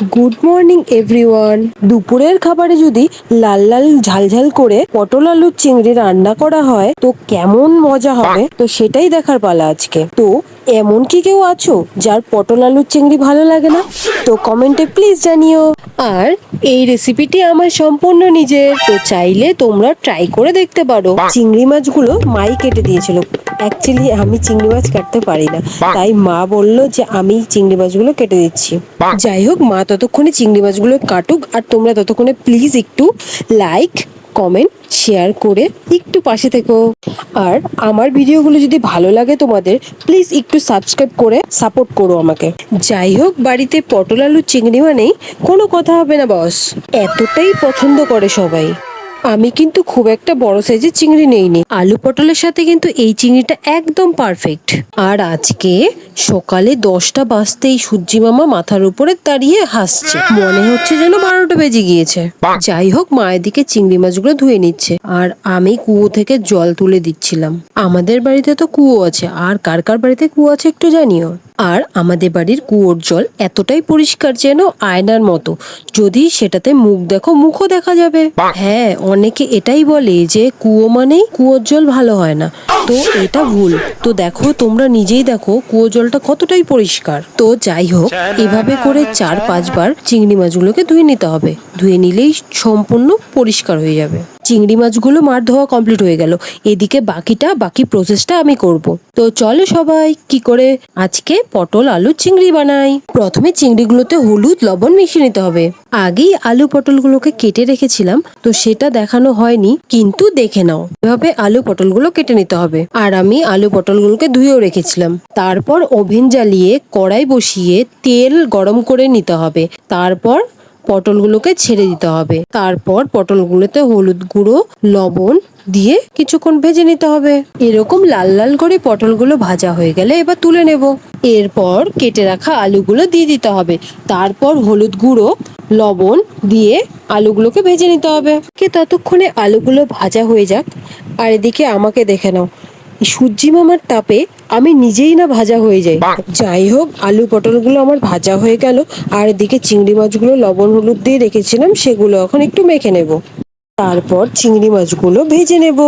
Good morning everyone দুপুরের খাবারে যদি লাল লাল ঝালঝাল করে পটল আলুর চিংড়ি রান্না করা হয়, তো কেমন মজা হবে? তো সেটাই দেখার পালা আজকে। তো এমন কি কেউ আছো যার পটল আলুর চিংড়ি ভালো লাগে না? তো কমেন্টে প্লিজ জানিও। আর এই রেসিপিটি আমার সম্পূর্ণ নিজের। তো চাইলে তোমরা ট্রাই করে দেখতে পারো। চিংড়ি মাছগুলো মাই কেটে দিয়েছিল। অ্যাকচুয়ালি আমি চিংড়ি মাছ কাটতে পারি না। তাই মা বলল যে, আমি চিংড়ি মাছগুলো কেটে দিচ্ছি। যাই হোক, মা ততক্ষণে চিংড়ি মাছগুলো কাটুক, আর তোমরা ততক্ষণে প্লিজ একটু লাইক কমেন্ট শেয়ার করে একটু পাশে থেকো। আর আমার ভিডিওগুলো যদি ভালো লাগে তোমাদের প্লিজ একটু সাবস্ক্রাইব করে সাপোর্ট করো আমাকে। যাই হোক, বাড়িতে পটল আলু চিংড়ি মানেই কোনো কথা হবে না বস এতটাই পছন্দ করে সবাই। আমি কিন্তু খুব একটা বড় সাইজের চিংড়ি নেইনি। আলু পটলের সাথে কিন্তু এই চিংড়িটা একদম পারফেক্ট আর আজকে সকালে দশটা বাজতেই সূর্যি মামা মাথার উপরে দাঁড়িয়ে হাসছে। মনে হচ্ছে যেন বারোটা বেজে গিয়েছে। যাই হোক মায়ের দিকে চিংড়ি মাছগুলো ধুয়ে নিচ্ছে। আর আমি কুয়ো থেকে জল তুলে দিচ্ছিলাম। আমাদের বাড়িতে তো কুয়ো আছে। আর কার কার বাড়িতে কুয়ো আছে একটু জানিও? আর আমাদের বাড়ির কুয়োর জল এতটাই পরিষ্কার যেন আয়নার মতো যদি সেটাতে মুখ দেখো মুখও দেখা যাবে। হ্যাঁ অনেকে এটাই বলে যে কুয়ো মানেই কুয়োর জল ভালো হয় না। তো এটা ভুল। তো দেখো তোমরা নিজেই দেখো কুয়ো জলটা কতটাই পরিষ্কার। তো যাই হোক এভাবে করে চার পাঁচবার চিংড়ি মাছগুলোকে ধুয়ে নিতে হবে। ধুয়ে নিলেই সম্পূর্ণ পরিষ্কার হয়ে যাবে। চিংড়ি মাছগুলো মার ধোয়া কমপ্লিট হয়ে গেল। এদিকে বাকিটা, বাকি প্রসেসটা আমি করব। তো চলো সবাই, কি করে? আজকে পটল, আলু, চিংড়ি বানাই। প্রথমে চিংড়িগুলোতে হলুদ, লবণ মিশিয়ে নিতে হবে। আগেই আলু পটলগুলোকে কেটে রেখেছিলাম, তো সেটা দেখানো হয়নি, কিন্তু দেখে নাও। এভাবে আলু পটলগুলো কেটে নিতে হবে। আর আমি আলু পটলগুলোকে ধুয়েও রেখেছিলাম। তারপর ওভেন জ্বালিয়ে কড়াই বসিয়ে তেল গরম করে নিতে হবে। তারপর পটলগুলোকে ছেড়ে দিতে হবে। তারপর পটলগুলোতে হলুদ গুঁড়ো, লবণ দিয়ে কিছুক্ষণ ভেজে নিতে হবে। এরকম লাল লাল করে পটলগুলো ভাজা হয়ে গেলে এবার তুলে নেব। এরপর কেটে রাখা আলুগুলো দিয়ে দিতে হবে। তারপর হলুদ গুঁড়ো, লবণ দিয়ে আলুগুলোকে ভেজে নিতে হবে। কে ততক্ষণে আলুগুলো ভাজা হয়ে যাক, আর এদিকে আমাকে দেখে নাও। সূর্যি মামার তাপে আমি নিজেই না ভাজা হয়ে যাই। যাই হোক আলু পটলগুলো আমার ভাজা হয়ে গেল আর এদিকে চিংড়ি মাছগুলো লবণ হলুদ দিয়ে রেখেছিলাম সেগুলো এখন একটু মেখে নেব। তারপর চিংড়ি মাছগুলো ভেজে নেব।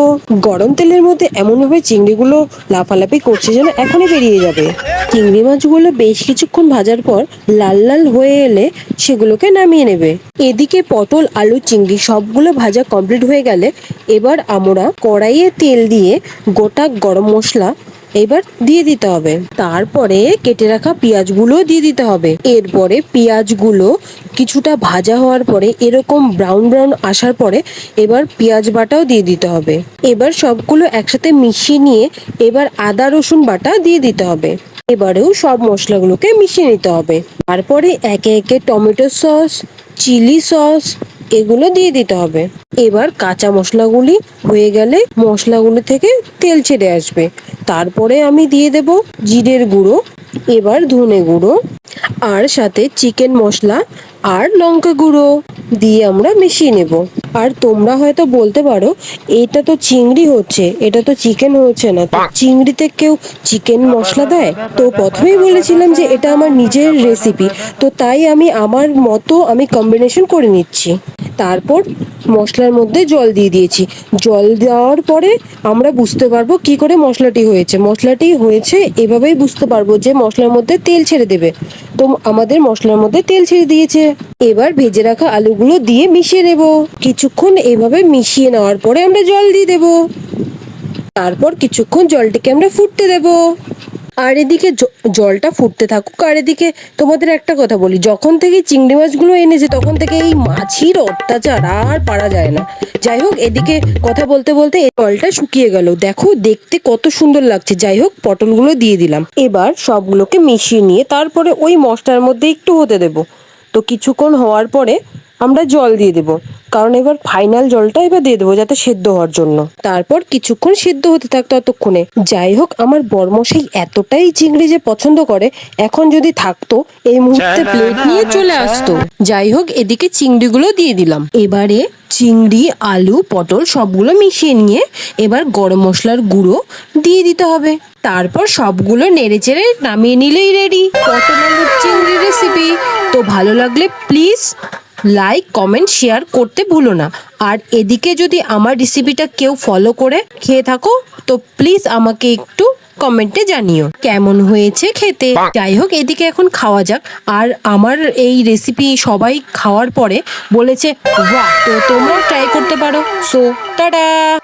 গরম তেলের মধ্যে এমনভাবে চিংড়িগুলো লাফালাফি করছে যেন এখনই বেরিয়ে যাবে। চিংড়ি মাছগুলো বেশ কিছুক্ষণ ভাজার পর লাল লাল হয়ে এলে সেগুলোকে নামিয়ে নেবে। এদিকে পটল, আলু, চিংড়ি সবগুলো ভাজা কমপ্লিট হয়ে গেলে এবার আমরা কড়াইয়ে তেল দিয়ে গোটা গরম মশলা এবার দিয়ে দিতে হবে। তারপরে কেটে রাখা পেঁয়াজগুলো দিয়ে দিতে হবে। এরপরে পেঁয়াজগুলো কিছুটা ভাজা হওয়ার পরে, এরকম ব্রাউন ব্রাউন আসার পরে এবার পেঁয়াজ বাটাও দিয়ে দিতে হবে। এবার সবগুলো একসাথে মিশিয়ে নিয়ে এবার আদা, রসুন বাটা দিয়ে দিতে হবে। এবারেও সব মশলাগুলোকে মিশিয়ে নিতে হবে। তারপরে একে একে টমেটো সস, চিলি সস এগুলো দিয়ে দিতে হবে। এবার কাঁচা মশলাগুলি হয়ে গেলে মশলাগুলো থেকে তেল ছেড়ে আসবে। তারপরে আমি দিয়ে দেব জিরের গুঁড়ো, এবার ধনে গুঁড়ো, আর সাথে চিকেন মশলা আর লঙ্কা গুঁড়ো দিয়ে আমরা মিশিয়ে নেব। আর তোমরা হয়তো বলতে পারো, এটা তো চিংড়ি হচ্ছে, এটা তো চিকেন হচ্ছে না। চিংড়িতে কেউ চিকেন মশলা দেয়? তো প্রথমেই বলেছিলাম যে এটা আমার নিজের রেসিপি তো তাই আমি আমার মতো আমি কম্বিনেশন করে নিচ্ছি। তারপর মশলার মধ্যে জল দিয়ে দিয়েছি। জল দেওয়ার পরে আমরা বুঝতে পারব কি করে মশলাটি হয়েছে। মশলাটি হয়েছে, এভাবেই বুঝতে পারব যে মশলার মধ্যে তেল ছেড়ে দেবে। তো আমাদের মশলার মধ্যে তেল ছেড়ে দিয়েছে। এবার ভেজে রাখা আলুগুলো দিয়ে মিশিয়ে নেব। কিছুক্ষণ এভাবে মিশিয়ে নেওয়ার পরে আমরা জল দিয়ে দেব। তারপর কিছুক্ষণ জলটিকে আমরা ফুটতে দেব। আর এদিকে জলটা ফুটতে থাকুক, আর এদিকে তোমাদের একটা কথা বলি, যখন থেকে চিংড়ি মাছগুলো এনেছে তখন থেকে এই মাছির অত্যাচার আর পারা যায় না। যাই হোক, এদিকে কথা বলতে বলতে এই জলটা শুকিয়ে গেল। দেখো, দেখতে কত সুন্দর লাগছে। যাই হোক, পটলগুলো দিয়ে দিলাম। এবার সবগুলোকে মিশিয়ে নিয়ে তারপরে ওই মশলার মধ্যে একটু হতে দেব। তো কিছুক্ষণ হওয়ার পরে আমরা জল দিয়ে দেব। কারণ এবার ফাইনাল জলটা এবার দিয়ে দেবো যাতে সেদ্ধ হওয়ার জন্য। তারপর কিছুক্ষণ সেদ্ধ হতে থাকতো ততক্ষণে। যাই হোক আমার বর্মশাই এতটাই চিংড়ি যে পছন্দ করে এখন যদি থাকতো এই মুহূর্তে প্লেট নিয়ে চলে আসতো। যাই হোক এদিকে চিংড়িগুলো দিয়ে দিলাম। এবারে চিংড়ি আলু পটল সবগুলো মিশিয়ে নিয়ে এবার গরম মশলার গুঁড়ো দিয়ে দিতে হবে। তারপর সবগুলো নেড়ে চেড়ে নামিয়ে নিলেই রেডি পটল আলুর চিংড়ি রেসিপি তো ভালো লাগলে প্লিজ লাইক কমেন্ট শেয়ার করতে ভুলো না। আর এদিকে যদি আমার রেসিপিটা কেউ ফলো করে খেয়ে থাকো, তো প্লিজ আমাকে একটু কমেন্টে জানিও। কেমন হয়েছে খেতে? যাই হোক, এদিকে এখন খাওয়া যাক। আর আমার এই রেসিপি সবাই খাওয়ার পরে বলেছে, বাহ, তো তোমরাও ট্রাই করতে পারো। So tata